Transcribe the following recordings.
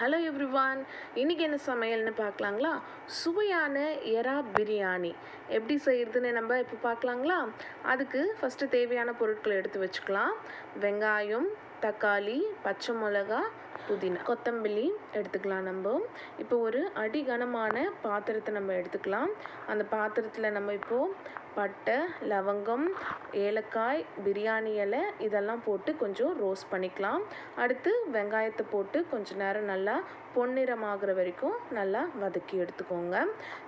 Hello everyone இன்றைக்கி என்ன சமையல்னு பார்க்கலாங்களா? சுவையான எறா பிரியாணி. எப்படி செய்கிறதுன்னு நம்ம இப்போ பார்க்கலாங்களா? அதுக்கு ஃபஸ்ட்டு தேவையான பொருட்களை எடுத்து வச்சுக்கலாம். வெங்காயம் தக்காளி பச்சை மிளகா புதினா. கொத்தமல்லி எடுத்துக்கலாம் நம்ம. இப்போ ஒரு அடிகனமான பாத்திரத்தை நம்ம எடுத்துக்கலாம். அந்த பாத்திரத்தில் நம்ம இப்போது பட்டை லவங்கம் ஏலக்காய் பிரியாணி இலை இதெல்லாம் போட்டு கொஞ்சம் ரோஸ்ட் பண்ணிக்கலாம். அடுத்து வெங்காயத்தை போட்டு கொஞ்சம் நேரம் நல்லா பொன்னிறமாகிற வரைக்கும் நல்லா வதக்கி எடுத்துக்கோங்க.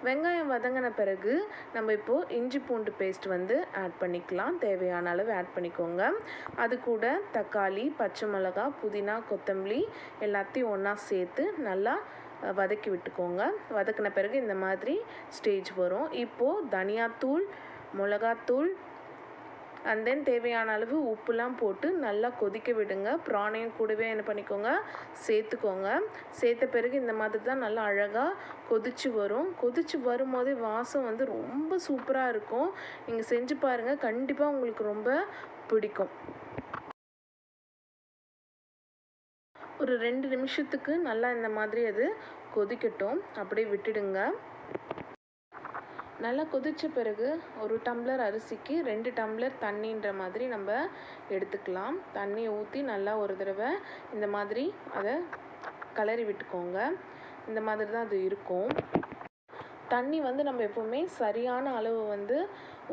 வெங்காயம் வதங்கின பிறகு நம்ம இப்போது இஞ்சி பூண்டு பேஸ்ட் வந்து ஆட் பண்ணிக்கலாம். தேவையான அளவு ஆட் பண்ணிக்கோங்க. அது கூட தக்காளி பச்சை மிளகா புதினா கொத்தமல்லி எல்லாத்தையும் ஒன்றா சேர்த்து நல்லா வதக்கி விட்டுக்கோங்க. வதக்கின பிறகு இந்த மாதிரி ஸ்டேஜ் வரும். இப்போது தனியாத்தூள் மிளகாத்தூள் அண்ட் தென் தேவையான அளவு உப்புலாம் போட்டு நல்லா கொதிக்க விடுங்க. ப்ரானையும் கூடவே என்ன பண்ணிக்கோங்க சேர்த்துக்கோங்க. சேர்த்த பிறகு இந்த மாதிரி தான் நல்லா அழகாக கொதிச்சு வரும். கொதிச்சு வரும்போதே வாசம் வந்து ரொம்ப சூப்பராக இருக்கும். நீங்கள் செஞ்சு பாருங்கள் கண்டிப்பாக உங்களுக்கு ரொம்ப பிடிக்கும். ஒரு ரெண்டு நிமிஷத்துக்கு நல்லா இந்த மாதிரி அது கொதிக்கட்டும். அப்படியே விட்டுடுங்க. நல்லா கொதித்த பிறகு ஒரு டம்ளர் அரிசிக்கு ரெண்டு டம்ளர் தண்ணின்ற மாதிரி நம்ம எடுத்துக்கலாம். தண்ணி ஊற்றி நல்லா ஒரு தடவை இந்த மாதிரி அதை கலரி விட்டுக்கோங்க. இந்த மாதிரி தான் அது இருக்கும். தண்ணி வந்து நம்ம எப்போவுமே சரியான அளவு வந்து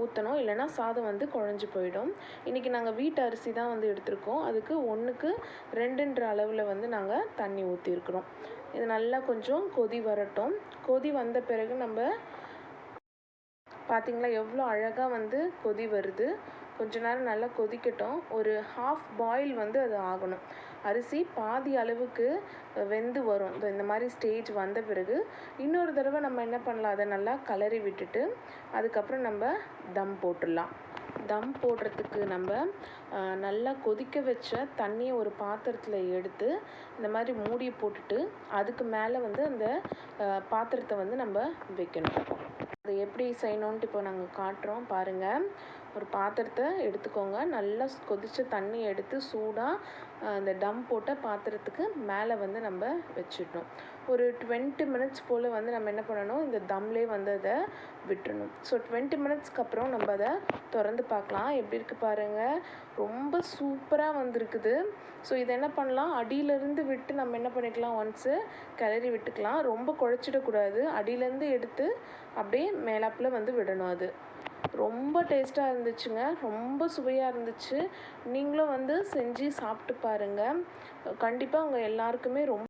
ஊற்றணும் இல்லைன்னா சாதம் வந்து குழஞ்சி போயிடும். இன்றைக்கி நாங்கள் வீட்டு அரிசி தான் வந்து எடுத்திருக்கோம். அதுக்கு ஒன்றுக்கு ரெண்டுன்ற அளவில் வந்து நாங்கள் தண்ணி ஊற்றிருக்கிறோம் இது நல்லா கொஞ்சம் கொதி வரட்டும். கொதி வந்த பிறகு நம்ம பார்த்தீங்களா எவ்வளோ அழகாக வந்து கொதி வருது. கொஞ்ச நேரம் நல்லா கொதிக்கட்டும். ஒரு ஹாஃப் பாயில் வந்து அது ஆகணும். அரிசி பாதி அளவுக்கு வெந்து வரும். இந்த- மாதிரி ஸ்டேஜ் வந்த பிறகு இன்னொரு தடவை நம்ம என்ன பண்ணலாம் அதை நல்லா கலரி விட்டுட்டு அதுக்கப்புறம் நம்ம தம் போட்டுடலாம். தம் போடுறதுக்கு நம்ம நல்லா கொதிக்க வச்ச தண்ணியை ஒரு பாத்திரத்தில் எடுத்து இந்த மாதிரி மூடியை போட்டுட்டு அதுக்கு மேலே வந்து அந்த பாத்திரத்தை வந்து நம்ம வைக்கணும். அது எப்படி செய்யணுன்ட்டு இப்போ நாங்கள் காட்டுறோம். பாருங்கள் ஒரு பாத்திரத்தை எடுத்துக்கோங்க. நல்லா கொதித்த தண்ணி எடுத்து சூடாக அந்த டம் போட்ட பாத்திரத்துக்கு மேலே வந்து நம்ம வச்சிடணும். ஒரு டுவெண்ட்டி மினிட்ஸ் போல் வந்து நம்ம என்ன பண்ணணும்? இந்த தம்லேயே வந்து அதை விட்டுணும் ஸோ டுவெண்ட்டி மினிட்ஸ்க்கு அப்புறம் நம்ம அதை திறந்து பார்க்கலாம். எப்படி இருக்குது பாருங்கள் ரொம்ப சூப்பராக வந்திருக்குது. ஸோ இதை என்ன பண்ணலாம்? அடியிலேருந்து விட்டு நம்ம என்ன பண்ணிக்கலாம்? ஒன்ஸு கிளறி விட்டுக்கலாம். ரொம்ப குழச்சிடக்கூடாது. அடியிலேருந்து எடுத்து அப்படியே மேலாப்பில் வந்து விடணும் அது. ரொம்ப டேஸ்ட்டாக இருந்துச்சுங்க. ரொம்ப சுவையாக இருந்துச்சு. நீங்களும் வந்து செஞ்சு சாப்பிட்டு பாருங்கள் கண்டிப்பாக உங்கள் எல்லாருக்குமே ரொம்ப